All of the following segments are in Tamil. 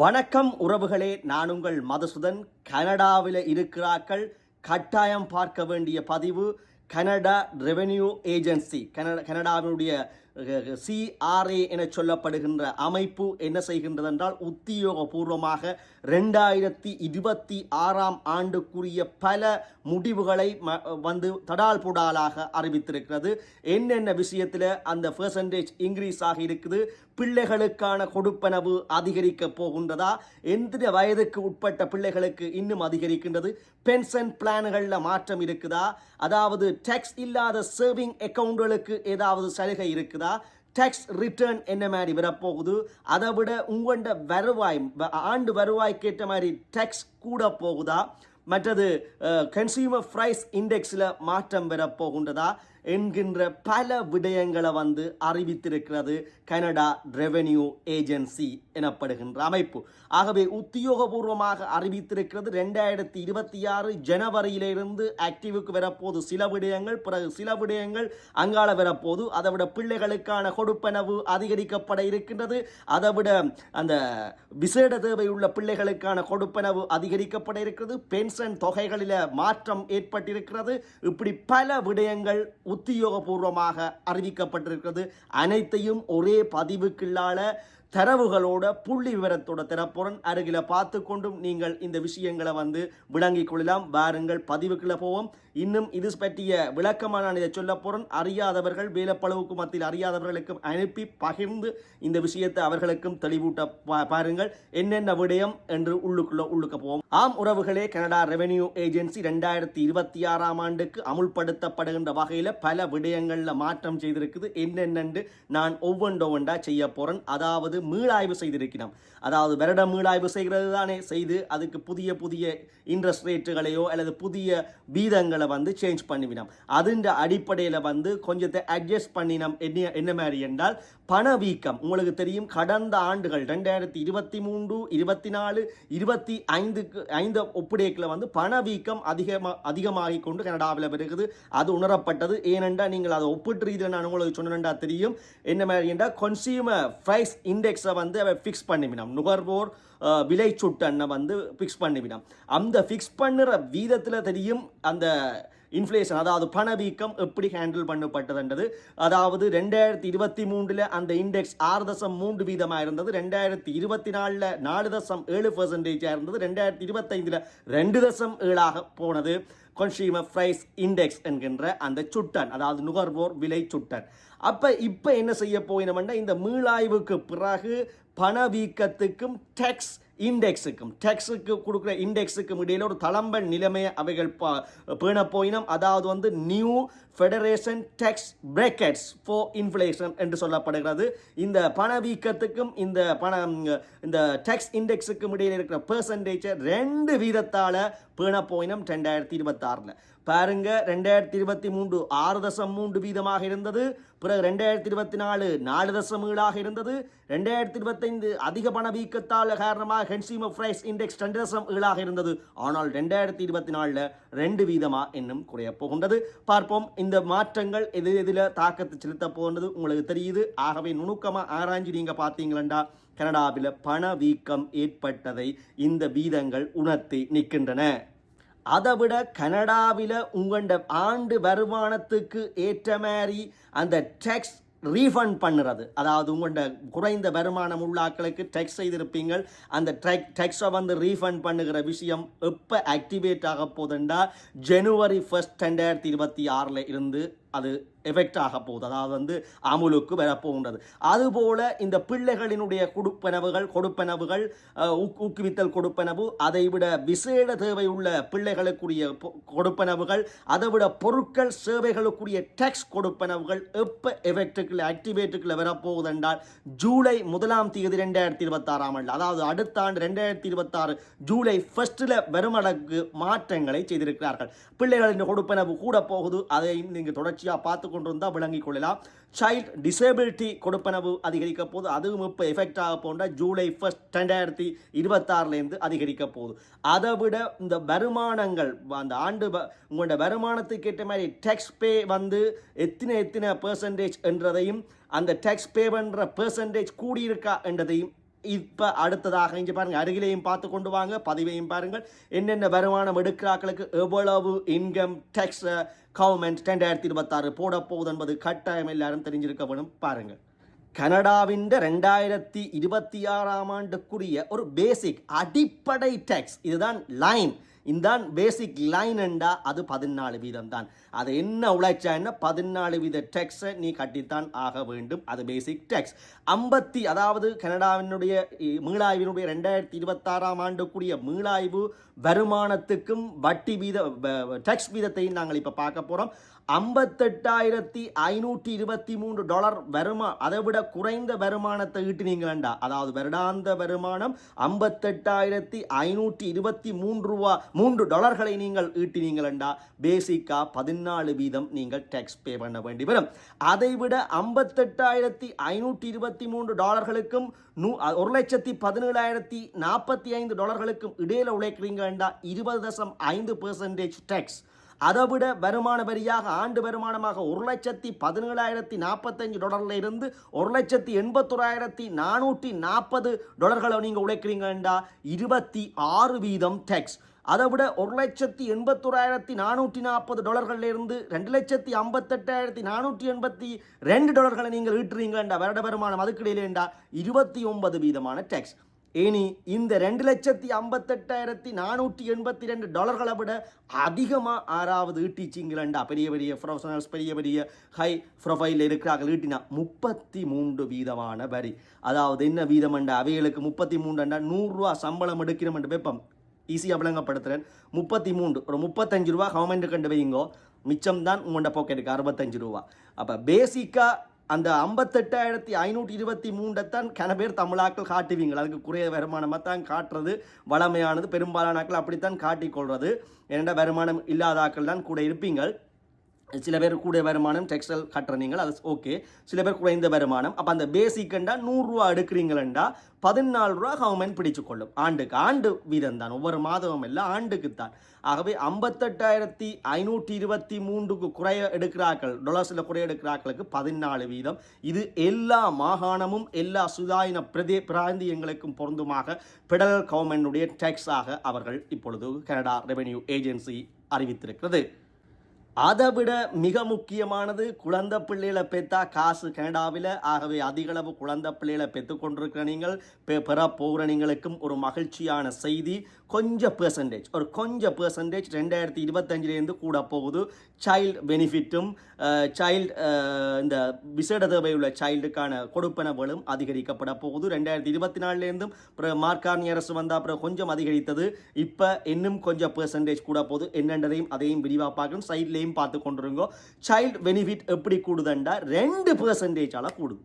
வணக்கம் உறவுகளே நான் உங்கள் மதுசுதன். கனடாவில் இருக்கிறார்கள். கட்டாயம் பார்க்க வேண்டிய பதிவு கனடா ரெவென்யூ ஏஜென்சி கனடா கனடாவினுடைய சிஆர்ஏ என சொல்லப்படுகின்ற அமைப்பு என்ன செய்கின்றது என்றால் உத்தியோகபூர்வமாக ரெண்டாயிரத்தி இருபத்தி ஆறாம் ஆண்டுக்குரிய பல முடிவுகளை ம- வந்து தடால் புடாலாக அறிவித்திருக்கிறது. என்னென்ன விஷயத்தில் அந்த பெர்சன்டேஜ் இன்க்ரீஸ் ஆகி இருக்குது? பிள்ளைகளுக்கான கொடுப்பனவு அதிகரிக்க போகின்றதா? எந்த வயதுக்கு உட்பட்ட பிள்ளைகளுக்கு இன்னும் அதிகரிக்கின்றது? பென்ஷன் பிளான்களில் மாற்றம் இருக்குதா? அதாவது டேக்ஸ் இல்லாத சேவிங் அக்கௌண்ட்களுக்கு ஏதாவது சலுகை இருக்குதா? டேக்ஸ் ரிட்டர்ன் என்ன மாதிரி வரப்போகுது? அதை விட உங்களோட வருவாய் ஆண்டு ஆண்டு வருவாய்க்கேற்ற மாதிரி டேக்ஸ் கூட போகுதா? மற்றது கன்சியூமர் ப்ரைஸ் இண்டெக்ஸில் மாற்றம் பெறப்போகின்றதா என்கின்ற பல விடயங்களை வந்து அறிவித்திருக்கிறது கனடா ரெவென்யூ ஏஜென்சி எனப்படுகின்ற அமைப்பு. ஆகவே உத்தியோகபூர்வமாக அறிவித்திருக்கிறது ரெண்டாயிரத்தி இருபத்தி ஆறு ஜனவரியிலிருந்து ஆக்டிவுக்கு வரப்போது சில விடயங்கள் பிறகு சில விடயங்கள் அங்காள வரப்போது அதை விட பிள்ளைகளுக்கான கொடுப்பனவு அதிகரிக்கப்பட இருக்கின்றது. அதை விட அந்த விசேட தேவையுள்ள பிள்ளைகளுக்கான கொடுப்பனவு அதிகரிக்கப்பட இருக்கிறது பென்ஷன் தொகைகளில் மாற்றம் ஏற்பட்டிருக்கிறது. இப்படி பல விடயங்கள் உத்தியோகபூர்வமாக அறிவிக்கப்பட்டிருக்கிறது. அனைத்தையும் ஒரே பதிவுக்குள்ளால தரவுகளோட புள்ளி விவரத்தோட திறப்புறன் அருகில பார்த்து கொண்டும் நீங்கள் இந்த விஷயங்களை வந்து விளங்கிக் கொள்ளலாம். வாருங்கள் பதிவுக்குள்ள போவோம். இன்னும் இது பற்றிய விளக்கமாக நான் இதை சொல்ல போகிறேன் அறியாதவர்கள் வேலப்பளவுக்கு மத்தியில் அறியாதவர்களுக்கும் அனுப்பி பகிர்ந்து இந்த விஷயத்தை அவர்களுக்கும் தெளிவூட்ட பா- பாருங்கள். என்னென்ன விடயம் என்று உள்ளுக்குள்ள உள்ளுக்க போவோம். ஆம் உறவுகளே கனடா ரெவென்யூ ஏஜென்சி ரெண்டாயிரத்தி இருபத்தி ஆறாம் ஆண்டுக்கு அமுல்படுத்தப்படுகின்ற வகையில் பல விடயங்களில் மாற்றம் செய்திருக்குது. என்னென்னு நான் ஒவ்வொன்றொவ்வொன்றா செய்ய போகிறேன் அதாவது மீளாய்வு செய்திருக்கிறோம். அதாவது வருடம் மீளாய்வு செய்கிறது தானே செய்து அதுக்கு புதிய புதிய இன்ட்ரெஸ்ட் ரேட்டுகளையோ அல்லது புதிய வீதங்களை வந்து சேஞ்ச் பண்ணிவிடும். அதுன்ற அடிப்படையில் வந்து கொஞ்சத்தை அட்ஜஸ்ட் பண்ணினோம். என்ன என்ன மாதிரி என்றால் பணவீக்கம். உங்களுக்கு தெரியும் கடந்த ஆண்டுகள் ரெண்டாயிரத்தி இருபத்தி மூன்று இருபத்தி நாலு இருபத்தி ஐந்துக்கு ஐந்து ஒப்படைக்கில் வந்து பணவீக்கம் அதிகமாக அதிகமாகி கொண்டு கனடாவில் வருகிறது. அது உணரப்பட்டது. ஏனென்றால் நீங்கள் அதை ஒப்பிட்டு ரீதியில் நான் உங்களுக்கு சொன்னேன்டா தெரியும். என்ன மாதிரி என்றால் கன்சியூமர் ப்ரைஸ் இண்டெக்ஸை வந்து ஃபிக்ஸ் பண்ணிவிடும். நுகர்வோர் விலை சுட்டன்னை வந்து ஃபிக்ஸ் பண்ணிவிடும் அந்த ஃபிக்ஸ் பண்ணுற வீதத்தில் தெரியும் அந்த இன்ஃப்ளேஷன் அதாவது பணவீக்கம் எப்படி ஹேண்டில் பண்ணப்பட்டதுன்றது. அதாவது ரெண்டாயிரத்தி இருபத்தி மூன்றில் அந்த இண்டெக்ஸ் ஆறு தசம் மூன்று வீதமாக இருந்தது. ரெண்டாயிரத்தி இருபத்தி நாலில் நாலு தசம் ஏழு பர்சன்டேஜாக இருந்தது. ரெண்டாயிரத்தி இருபத்தைந்தில் ரெண்டு தசம் ஏழாக போனது. கன்சியூமர் ப்ரைஸ் இண்டெக்ஸ் என்கின்ற அந்த சுட்டன் அதாவது நுகர்வோர் விலை சுட்டன் அப்போ இப்போ என்ன செய்ய போயினோம்னா இந்த மீளாய்வுக்கு பிறகு பணவீக்கத்துக்கும் டேக்ஸ் இண்டெக்ஸுக்கும் டேக்ஸுக்கு கொடுக்குற இண்டெக்ஸுக்கும் இடையில ஒரு தளம்பல் நிலைமையை அவைகள் ப- பேண அதாவது வந்து new federation tax brackets for inflation என்று சொல்லப்படுகிறது. இந்த பணவீக்கத்துக்கும் இந்த பண இந்த டேக்ஸ் இண்டெக்ஸுக்கும் இடையில இருக்கிற பெர்சன்டேஜை ரெண்டு வீதத்தால் பேண ரெண்டாயிரத்தி இருபத்தாறில். பாருங்க ரெண்டாயிரத்தி இருபத்தி மூன்று ஆறு தசம் மூன்று வீதமாக இருந்தது. பிறகு ரெண்டாயிரத்தி இருபத்தி நாலு நாலு தசம் ஏழாக இருந்தது. ரெண்டாயிரத்தி இருபத்தைந்து அதிக பண வீக்கத்தால் காரணமாக கன்சியூமர் பிரைஸ் இண்டெக்ஸ் ரெண்டு தசம் ஏழாக இருந்தது. ஆனால் ரெண்டாயிரத்தி இருபத்தி நாலில் ரெண்டு வீதமாக இன்னும் குறைய போகின்றது. பார்ப்போம் இந்த மாற்றங்கள் எது எதில் தாக்கத்தை செலுத்த போகின்றது உங்களுக்கு தெரியுது. ஆகவே நுணுக்கமாக ஆராய்ஞ்சு நீங்கள் பார்த்தீங்களா கனடாவில் பணவீக்கம் ஏற்பட்டதை இந்த வீதங்கள் உணர்த்தி நிற்கின்றன. அதை விட கனடாவில் உங்கள்ட ஆண்டு வருமானத்துக்கு ஏற்ற மாதிரி அந்த டேக்ஸ் ரீஃபண்ட் பண்ணுறது. அதாவது உங்கள்கிட்ட குறைந்த வருமானம் உள்ளாக்களுக்கு டேக்ஸ் செய்திருப்பீங்கள். அந்த டேக் டேக்ஸை வந்து ரீஃபண்ட் பண்ணுகிற விஷயம் எப்போ ஆக்டிவேட் ஆக போகுதுண்டா ஜனவரி ஃபஸ்ட் ரெண்டாயிரத்தி இருபத்தி ஆறில் இருந்து அது எஃபெக்ட் ஆக போகுது. அதாவது வந்து அமுலுக்கு வரப்போகின்றது. அதுபோல இந்த பிள்ளைகளினுடைய கொடுப்பனவுகள் கொடுப்பனவுகள் ஊக்கு- ஊக்குவித்தல் கொடுப்பனவு அதைவிட விசேட தேவையுள்ள உள்ள பிள்ளைகளுக்குரிய பொ- கொடுப்பனவுகள் அதைவிட பொருட்கள் சேவைகளுக்குரிய டேக்ஸ் கொடுப்பனவுகள் எப்போ எஃபெக்டுக்குள்ள ஆக்டிவேட்டுக்குள்ள வரப்போகுது என்றால் ஜூலை முதலாம் தேதி ரெண்டாயிரத்தி இருபத்தாறாம் ஆண்டு. அதாவது அடுத்த ஆண்டு ரெண்டாயிரத்தி இருபத்தாறு ஜூலை ஃபர்ஸ்டில் வெறுமடக்கு மாற்றங்களை செய்திருக்கிறார்கள். பிள்ளைகளின் கொடுப்பனவு கூட போகுது அதையும் நீங்கள் தொடர்ச்சியாக பார்த்து கொண்டு வந்தால் விளங்கிக் கொள்ளலாம். சைல்ட் டிசேபிலிட்டி கொடுப்பனவு அதிகரிக்க போகுது அதுவும் இப்போ எஃபெக்ட் ஆக போன்ற ஜூலை ஃபஸ்ட் ரெண்டாயிரத்தி இருபத்தாறுலேருந்து அதிகரிக்க போகுது. அதை விட இந்த வருமானங்கள் அந்த ஆண்டு உங்களோட வருமானத்துக்கு ஏற்ற மாதிரி டேக்ஸ் பே வந்து எத்தனை எத்தனை பெர்சன்டேஜ் என்றதையும் அந்த டேக்ஸ் பே பண்ணுற பெர்சன்டேஜ் கூடியிருக்கா என்றதையும் இப்போ அடுத்ததாக இங்கே பாருங்கள் அருகிலையும் பார்த்து கொண்டு வாங்க பதிவையும் பாருங்கள். என்னென்ன வருமானம் எடுக்கிறாக்களுக்கு எவ்வளவு இன்கம் டேக்ஸ் கவர்மெண்ட் ரெண்டாயிரத்தி இருபத்தாறு போட என்பது கட்டாயம் எல்லாரும் தெரிஞ்சிருக்க வேணும் பாருங்கள் கனடாவின் ரெண்டாயிரத்தி இருபத்தி ஆறாம் ஆண்டுக்குரிய ஒரு பேசிக் அடிப்படை டேக்ஸ் இதுதான் லைன் இந்தான் பேசிக் லைன் என்றா அது பதினாலு வீதம் தான் அது என்ன உழைச்சா என்ன? பதினாலு வீத டேக்ஸை நீ கட்டித்தான் ஆக வேண்டும். அது பேசிக் டேக்ஸ் ஐம்பத்தி அதாவது கனடாவினுடைய மீளாய்வினுடைய ரெண்டாயிரத்தி இருபத்தாறாம் ஆண்டுக்குரிய மீளாய்வு வருமானத்துக்கும் வட்டி வீத டேக்ஸ் வீதத்தையும் நாங்கள் இப்போ பார்க்க போகிறோம் ஐம்பத்தெட்டாயிரத்தி ஐநூற்றி இருபத்தி மூன்று டாலர் வருமா அதை விட குறைந்த வருமானத்தை ஈட்டினீங்களா அதாவது வருடாந்த வருமானம் ஐம்பத்தெட்டாயிரத்தி ஐநூற்றி இருபத்தி மூன்று ரூபா மூன்று டாலர்களை நீங்கள் ஈட்டினீங்களா பேசிக்காக பதினாலு வீதம் நீங்கள் டேக்ஸ் பே பண்ண வேண்டி வரும். அதை விட ஐம்பத்தெட்டாயிரத்தி ஐநூற்றி இருபத்தி மூன்று டாலர்களுக்கும் நூ ஒரு லட்சத்தி பதினேழாயிரத்தி நாற்பத்தி ஐந்து டாலர்களுக்கும் இடையில உழைக்கிறீங்களா இருபது தசம் ஐந்து பெர்சன்டேஜ் டேக்ஸ் அதை விட வருமான வரியாக ஆண்டு வருமானமாக ஒரு லட்சத்தி பதினேழாயிரத்தி நாற்பத்தஞ்சு டாலர்ல இருந்து ஒரு லட்சத்தி எண்பத்தொராயிரத்தி நானூற்றி நாற்பது டாலர்களை நீங்கள் உழைக்கிறீங்கண்டா இருபத்தி ஆறு வீதம் டேக்ஸ் அதை விட ஒரு லட்சத்தி எண்பத்தோராயிரத்தி நானூற்றி நாற்பது டாலர்கள்ல இருந்து ரெண்டு லட்சத்தி ஐம்பத்தெட்டாயிரத்தி நானூற்றி எண்பத்தி ரெண்டு டாலர்களை நீங்கள் ஈட்டுறீங்களா வருட வருமானம் அதுக்கிடையிலேண்டா இருபத்தி ஒன்பது வீதமான டேக்ஸ் இனி இந்த ரெண்டு லட்சத்தி ஐம்பத்தெட்டாயிரத்தி நானூற்றி எண்பத்தி ரெண்டு டாலர்களை விட அதிகமாக ஆறாவது ஈட்டிச்சிங்களண்டா. பெரிய பெரிய ப்ரொஃபஷனல்ஸ் பெரிய பெரிய ஹை ப்ரொஃபைல் இருக்கிறார்கள். ஈட்டினா முப்பத்தி மூன்று வீதமான வரி. அதாவது என்ன வீதம்ண்டா? அவைகளுக்கு முப்பத்தி மூன்றுண்டா நூறுரூவா சம்பளம் எடுக்கிறோம் வெப்பம். ஈஸியாக விளங்கப்படுத்துகிறேன் முப்பத்தி மூன்று ஒரு முப்பத்தஞ்சு ரூபா கவர்மெண்ட் கண்டு வைங்கோ மிச்சம் தான் உங்களோட பாக்கெட்டுக்கு அறுபத்தஞ்சு ரூபா. அப்போ பேசிக்காக அந்த ஐம்பத்தெட்டாயிரத்தி ஐநூற்றி இருபத்தி மூன்றைத்தான் கன பேர் தமிழாக்கள் காட்டுவீங்க அதுக்கு குறைய வருமானமாக தான் காட்டுறது. வளமையானது பெரும்பாலான ஆக்கள் அப்படித்தான் காட்டிக்கொள்வது என்னென்ன வருமானம் இல்லாத ஆக்கள் தான் கூட இருப்பீங்கள். சில பேர் கூட வருமானம் டெக்ஸ்டைல் கட்டுற அது ஓகே சில பேர் குறைந்த வருமானம். அப்போ அந்த பேசிக்கண்டா நூறுரூவா எடுக்கிறீங்களா பதினாலு ரூபா கவர்மெண்ட் பிடிச்சுக்கொள்ளும். ஆண்டுக்கு ஆண்டு வீதம் தான். ஒவ்வொரு மாதமும் இல்லை ஆண்டுக்கு தான். ஆகவே ஐம்பத்தெட்டாயிரத்தி ஐநூற்றி இருபத்தி மூன்றுக்கு குறைய எடுக்கிறார்கள். டொலர்ஸில் குறைய எடுக்கிறார்களுக்கு பதினாலு வீதம். இது எல்லா மாகாணமும் எல்லா சுதாயின பிரதே பிராந்தியங்களுக்கும் பொருந்துமாக பெடரல் கவர்மெண்டுடைய டேக்ஸாக அவர்கள் இப்பொழுது கனடா ரெவென்யூ ஏஜென்சி அறிவித்திருக்கிறது. அதை விட மிக முக்கியமானது குழந்தை பிள்ளைகளை பெற்றா காசு கனடாவில் ஆகவே அதிகளவு குழந்தை பிள்ளைகளை பெற்று கொண்டிருக்கிற நீங்கள் பெ- பெற போகிற நீங்களுக்கும் ஒரு மகிழ்ச்சியான செய்தி. கொஞ்சம் பெர்சன்டேஜ் ஒரு கொஞ்சம் பெர்சன்டேஜ் ரெண்டாயிரத்தி இருபத்தஞ்சிலேருந்து கூட போகுது. சைல்டு பெனிஃபிட்டும் சைல்டு இந்த விசேட உள்ள சைல்டுக்கான கொடுப்பனவுகளும் அதிகரிக்கப்பட போகுது. ரெண்டாயிரத்தி இருபத்தி நாலுலேருந்தும் அப்புறம் மார்க்கார்னி அரசு வந்தால் அப்புறம் கொஞ்சம் அதிகரித்தது. இப்போ இன்னும் கொஞ்சம் பெர்சன்டேஜ் கூட போகுது. என்னன்றதையும் அதையும் விரிவாக பார்க்கணும் சைட்லேயும் பார்த்து கொண்டுருங்கோ. சைல்டு பெனிஃபிட் எப்படி கூடுதுண்டா? ரெண்டு பர்சன்டேஜால் கூடுது.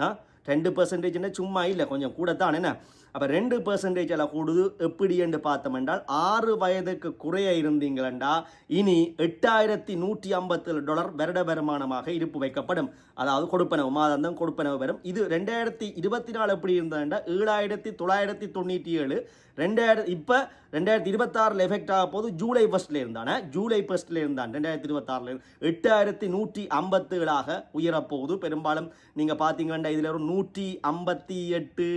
ஆ? ரெண்டு பர்சன்டேஜ்னா சும்மா இல்லை கொஞ்சம் கூட தான் என்ன? அப்போ ரெண்டு பர்சன்டேஜ் எல்லாம் கூடுது. எப்படி என்று பார்த்தோம் என்றால் ஆறு வயதுக்கு குறைய இருந்தீங்களா இனி எட்டாயிரத்தி நூற்றி ஐம்பத்தேழு டாலர் வருட வருமானமாக இருப்பு வைக்கப்படும். அதாவது கொடுப்பனவு மாதந்தம் கொடுப்பனவு வரும். இது ரெண்டாயிரத்தி இருபத்தி நாலு எப்படி இருந்ததுண்டா? ஏழாயிரத்தி தொள்ளாயிரத்தி தொண்ணூற்றி ஏழு ரெண்டாயிரத்தி இப்போ ரெண்டாயிரத்தி இருபத்தாறில் எஃபெக்ட் ஆக போது ஜூலை ஃபர்ஸ்ட்ல இருந்தான ஜூலை ஃபர்ஸ்ட்ல இருந்தான். ரெண்டாயிரத்தி இருபத்தாறில் எட்டாயிரத்தி நூற்றி ஐம்பத்தேழாக உயரப்போகுது. பெரும்பாலும் நீங்கள் பார்த்தீங்கன்னா இதில் ஒரு நூற்றி ஐம்பத்தி எட்டு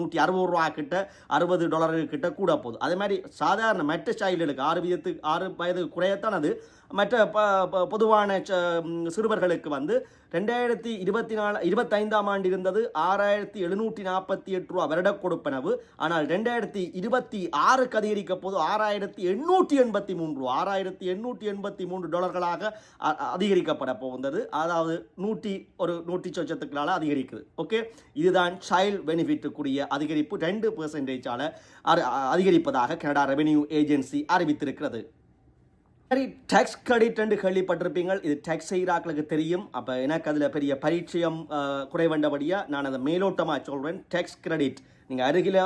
நூற்றி அறுபது ரூபா கிட்ட அறுபது டாலர் கிட்ட கூட போகுது. அதே மாதிரி சாதாரண மெட்ட சைல்டுகளுக்கு ஆறு விதத்துக்கு ஆறு வயதுக்கு குறையத்தான் அது. மற்ற ப பொதுவான ச- சிறுவர்களுக்கு வந்து ரெண்டாயிரத்தி இருபத்தி நாலு இருபத்தைந்தாம் ஆண்டு இருந்தது. ஆறாயிரத்தி எழுநூற்றி நாற்பத்தி எட்டு ரூபா வருட கொடுப்பனவு. ஆனால் ரெண்டாயிரத்தி இருபத்தி ஆறுக்கு அதிகரிக்க போது ஆறாயிரத்தி எண்ணூற்றி எண்பத்தி மூன்று ரூபா ஆறாயிரத்தி எண்ணூற்றி எண்பத்தி மூன்று டாலர்களாக அ- அதிகரிக்கப்பட போகின்றது. அதாவது நூற்றி ஒரு நூற்றி சொச்சத்துக்களால் அதிகரிக்குது. ஓகே? இதுதான் சைல்டு பெனிஃபிட்டுக்குரிய அதிகரிப்பு. ரெண்டு பெர்சன்டேஜால் அதிகரிப்பதாக கனடா ரெவென்யூ ஏஜென்சி அறிவித்திருக்கிறது. சரி டேக்ஸ் கிரெடிட் என்று கேள்விப்பட்டிருப்பீங்க இது டேக்ஸ் செய்கிறாக்களுக்கு தெரியும். அப்போ எனக்கு அதில் பெரிய பரிச்சயம் குறைவண்டபடியாக நான் அதை மேலோட்டமாக சொல்கிறேன் டேக்ஸ் கிரெடிட் நீங்கள் அருகில்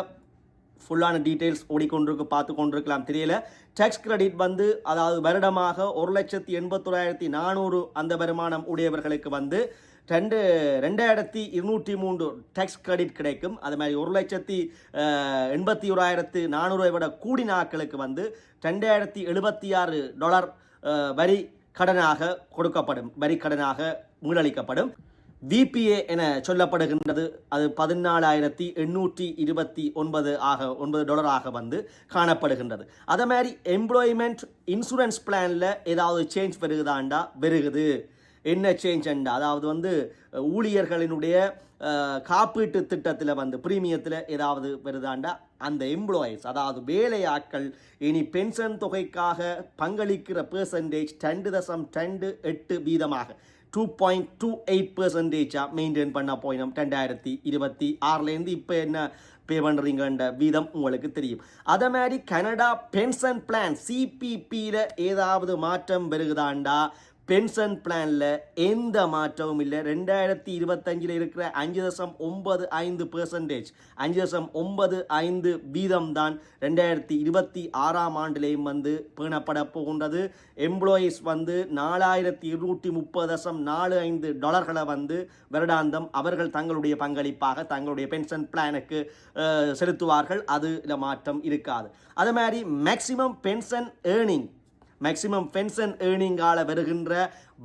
ஃபுல்லான டீட்டெயில்ஸ் ஓடிக்கொண்டிருக்கு பார்த்து கொண்டிருக்கலாம். தெரியல. டேக்ஸ் கிரெடிட் வந்து அதாவது வருடமாக ஒரு லட்சத்தி எண்பத்தொராயிரத்தி நானூறு அந்த வருமானம் உடையவர்களுக்கு வந்து ரெண்டு ரெண்டாயிரத்தி இருநூற்றி மூன்று டேக்ஸ் கிரெடிட் கிடைக்கும். அது மாதிரி ஒரு லட்சத்தி எண்பத்தி ஓராயிரத்து நானூறை விட கூடின ஆட்களுக்கு வந்து ரெண்டாயிரத்தி எழுபத்தி ஆறு டாலர் வரி கடனாக கொடுக்கப்படும். வரி கடனாக மீளளிக்கப்படும் விபிஏ என சொல்லப்படுகின்றது. அது பதினாலாயிரத்தி எண்ணூற்றி இருபத்தி ஒன்பது ஆக ஒன்பது டாலராக வந்து காணப்படுகின்றது. அதே மாதிரி எம்ப்ளாய்மெண்ட் இன்சூரன்ஸ் பிளானில் ஏதாவது சேஞ்ச் வருகுதாண்டா? வருகுது. என்ன சேஞ்ச் அதாவது வந்து ஊழியர்களினுடைய காப்பீட்டு திட்டத்தில் வந்து பிரீமியத்தில் ஏதாவது வருதாண்டா? அந்த எம்ப்ளாயீஸ் அதாவது வேலையாட்கள் இனி பென்ஷன் தொகைக்காக பங்களிக்கிற பெர்சன்டேஜ் ரெண்டு தசம் ரெண்டு எட்டு வீதமாக. டூ பாயிண்ட் டூ எயிட் பெர்சன்டேஜாக மெயின்டைன் பண்ண போயிடும். ரெண்டாயிரத்தி இருபத்தி ஆறுலேருந்து இப்போ என்ன பே பண்ணுறீங்கன்ற வீதம் உங்களுக்கு தெரியும். அதே மாதிரி கனடா பென்ஷன் பிளான் சிபிபியில் ஏதாவது மாற்றம் பெருகுதாண்டா பென்ஷன் பிளானில் எந்த மாற்றமும் இல்லை. ரெண்டாயிரத்தி இருபத்தஞ்சில் இருக்கிற அஞ்சு தசம் ஒன்பது ஐந்து பெர்சன்டேஜ் அஞ்சு தசம் ஒன்பது ஐந்து வீதம் தான் ரெண்டாயிரத்தி இருபத்தி ஆறாம் ஆண்டிலேயும் வந்து பேணப்பட போகின்றது. எம்ப்ளாயீஸ் வந்து நாலாயிரத்தி இருநூற்றி முப்பது தசம் நாலு ஐந்து டாலர்களை வந்து வருடாந்தம் அவர்கள் தங்களுடைய பங்களிப்பாக தங்களுடைய பென்ஷன் பிளானுக்கு செலுத்துவார்கள். அதில் மாற்றம் இருக்காது. அதே மாதிரி maximum pension earning maximum pension ஏர்னிங்கால வருகின்ற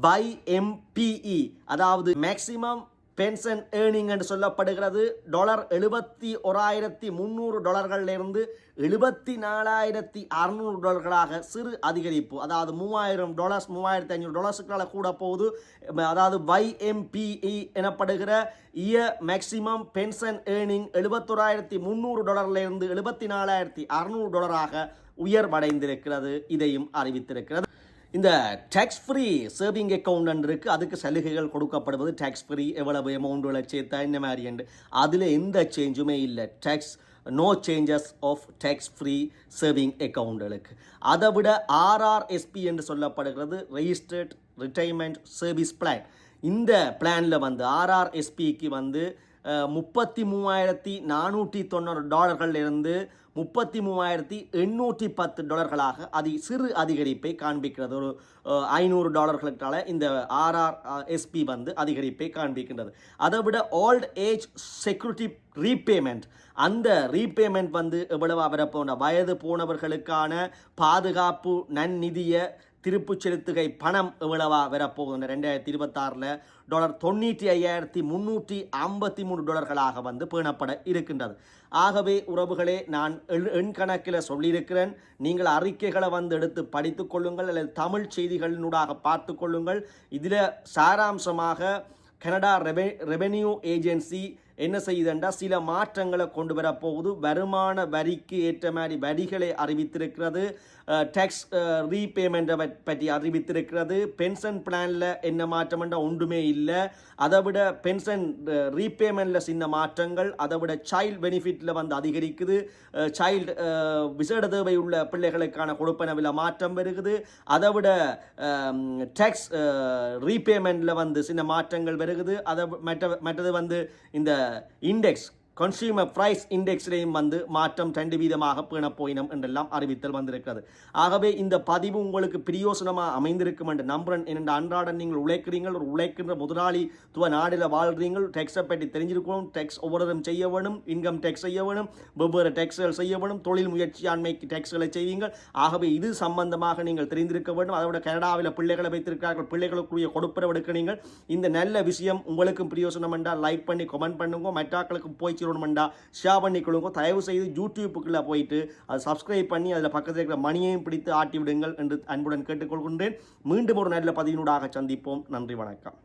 பை எம்பிஇ அதாவது மேக்சிமம் பென்ஷன் ஏர்னிங் என்று சொல்லப்படுகிறது. டாலர் எழுபத்தி ஓராயிரத்தி முந்நூறு டாலர்களிலிருந்து எழுபத்தி நாலாயிரத்தி அறுநூறு டாலர்களாக சிறு அதிகரிப்பு. அதாவது மூவாயிரம் டாலர்ஸ் மூவாயிரத்தி ஐநூறு டாலர்ஸுக்கால கூட போகுது. அதாவது வைஎம்பிஇ எனப்படுகிற இய மேக்சிமம் பென்ஷன் ஏர்னிங் எழுபத்தோராயிரத்தி முந்நூறு டாலர்லேருந்து எழுபத்தி நாலாயிரத்தி அறுநூறு டாலராக உயர்வடைந்திருக்கிறது இதையும் அறிவித்திருக்கிறது. இந்த டேக்ஸ் ஃப்ரீ சேவிங் அக்கௌண்ட் இருக்குது அதுக்கு சலுகைகள் கொடுக்கப்படுவது டேக்ஸ் ஃப்ரீ எவ்வளவு அமௌண்ட்டுகளை சேர்த்தா இந்த மாதிரி என்று. அதில் எந்த சேஞ்சுமே இல்லை. Tax no changes of tax free saving அக்கௌண்ட்களுக்கு அதை விட ஆர்ஆர்எஸ்பி என்று சொல்லப்படுகிறது ரெஜிஸ்டர்ட் ரிட்டைர்மெண்ட் சர்வீஸ் பிளான் இந்த பிளானில் வந்து ஆர்ஆர்எஸ்பிக்கு வந்து முப்பத்தி மூவாயிரத்தி நானூற்றி தொண்ணூறு டாலர்களிலிருந்து முப்பத்தி மூவாயிரத்தி எண்ணூற்றி பத்து டாலர்களாக அதி சிறு அதிகரிப்பை காண்பிக்கிறது. ஒரு ஐநூறு டாலர்களுக்கான இந்த ஆர்ஆர் எஸ்பி வந்து அதிகரிப்பை காண்பிக்கின்றது. அதை விட ஓல்ட் ஏஜ் செக்யூரிட்டி ரீபேமெண்ட் அந்த ரீபேமெண்ட் வந்து எவ்வளவு வரப்போன வயது போனவர்களுக்கான பாதுகாப்பு நன்னிதிய திருப்பு செலுத்துகை பணம் எவ்வளவா வரப்போகுது? ரெண்டாயிரத்தி இருபத்தாறில் டாலர் தொண்ணூற்றி ஐயாயிரத்தி முந்நூற்றி ஐம்பத்தி மூணு டாலர்களாக வந்து பேணப்பட இருக்கின்றது. ஆகவே உறவுகளே நான் எண் கணக்கில் சொல்லியிருக்கிறேன். நீங்கள் அறிக்கைகளை வந்து எடுத்து படித்து கொள்ளுங்கள் அல்லது தமிழ் செய்திகளினூடாக பார்த்து கொள்ளுங்கள். இதில் சாராம்சமாக கனடா ரெவெ ரெவென்யூ ஏஜென்சி என்ன செய்யுதுண்டா? சில மாற்றங்களை கொண்டு வரப்போகுது. வருமான வரிக்கு ஏற்ற மாதிரி வரிகளை அறிவித்திருக்கிறது. டேக்ஸ் ரீபேமெண்ட்டை பற்றி அறிவித்திருக்கிறது. பென்ஷன் பிளானில் என்ன மாற்றம்ன்றா ஒன்றுமே இல்லை. அதை விட பென்ஷன் ரீபேமெண்ட்டில் சின்ன மாற்றங்கள். அதை விட சைல்டு பெனிஃபிட்டில் வந்து அதிகரிக்குது. சைல்டு விசேட தேவை உள்ள பிள்ளைகளுக்கான கொடுப்பனவில் மாற்றம் வருகுது. அதை விட டேக்ஸ் ரீபேமெண்ட்டில் வந்து சின்ன மாற்றங்கள் வருகுது. அதை மற்ற மற்றது வந்து இந்த இண்டெக்ஸ் கன்சியூமர் பிரைஸ் இண்டெக்ஸ்லேயும் வந்து மாற்றம் ரெண்டு வீதமாக பேண என்றெல்லாம் அறிவித்தல் வந்திருக்கிறது. ஆகவே இந்த பதிவு உங்களுக்கு பிரியோசனமாக அமைந்திருக்கும் என்று நம்புறேன். என்ற அன்றாடம் நீங்கள் உழைக்கிறீங்கள் ஒரு உழைக்கின்ற முதலாளித்துவ நாடில் வாழ்கிறீங்கள் டெக்ஸை பற்றி தெரிஞ்சிருக்கணும் டெக்ஸ் ஒவ்வொருவரும் செய்ய வேணும் இன்கம் டேக்ஸ் செய்ய வேணும் வெவ்வேறு டேக்ஸ்கள் செய்ய வேணும் தொழில் முயற்சியாண்மைக்கு டேக்ஸ்களை செய்வீங்கள் ஆகவே இது சம்பந்தமாக நீங்கள் தெரிந்திருக்க வேண்டும். அதோட கனடாவில் பிள்ளைகளை வைத்திருக்கிறார்கள் பிள்ளைகளுக்குரிய கொடுப்பரவு எடுக்க நீங்கள். இந்த நல்ல விஷயம் உங்களுக்கும் பிரியோசனம் என்றால் லைக் பண்ணி கமெண்ட் பண்ணுங்க. மற்றாக்களுக்கும் போய் சேரணுமெண்டா ஷேர் பண்ணி கொள்ளுங்க தயவு செய்து யூடியூப்புக்குள்ளே போயிட்டு அதை சப்ஸ்கிரைப் பண்ணி அதில் பக்கத்தில் இருக்கிற மணியையும் பிடித்து ஆட்டி விடுங்கள் என்று அன்புடன் கேட்டுக்கொள்கின்றேன். மீண்டும் ஒரு நல்ல பதிவினூடாக சந்திப்போம். நன்றி வணக்கம்.